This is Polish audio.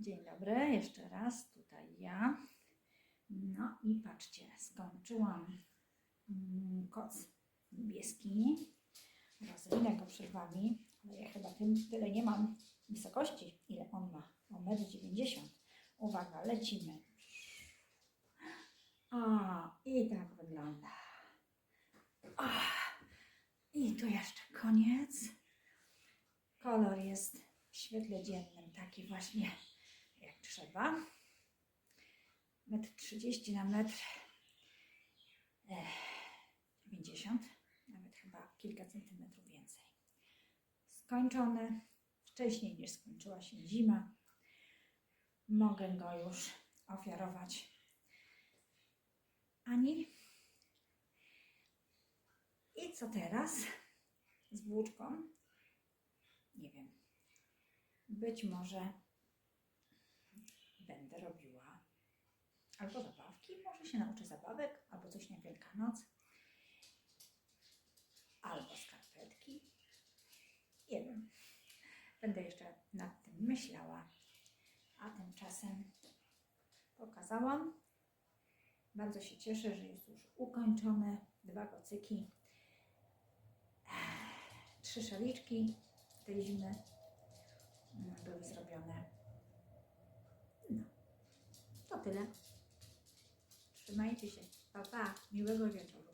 Dzień dobry, jeszcze raz, tutaj ja. No i patrzcie, skończyłam mm, koc niebieski. Rozwinę go przed Wami, ale ja chyba tym, tyle nie mam wysokości, ile on ma. O 1,90 m. Uwaga, lecimy. A, i tak wygląda. A, I tu jeszcze koniec. Kolor jest w świetle dziennym taki właśnie trzeba. Metr 30 na metr eh, 90, nawet chyba kilka centymetrów więcej. Skończone wcześniej niż skończyła się zima. Mogę go już ofiarować Ani. I co teraz z włóczką? Nie wiem. Być może będę robiła albo zabawki, może się nauczę zabawek, albo coś na Wielkanoc, albo skarpetki. Nie wiem. Będę jeszcze nad tym myślała. A tymczasem pokazałam. Bardzo się cieszę, że jest już ukończone. Dwa kocyki, trzy szaliczki tej zimy były zrobione. No, to tyle. Trzymajcie się. Pa, pa. Miłego wieczoru.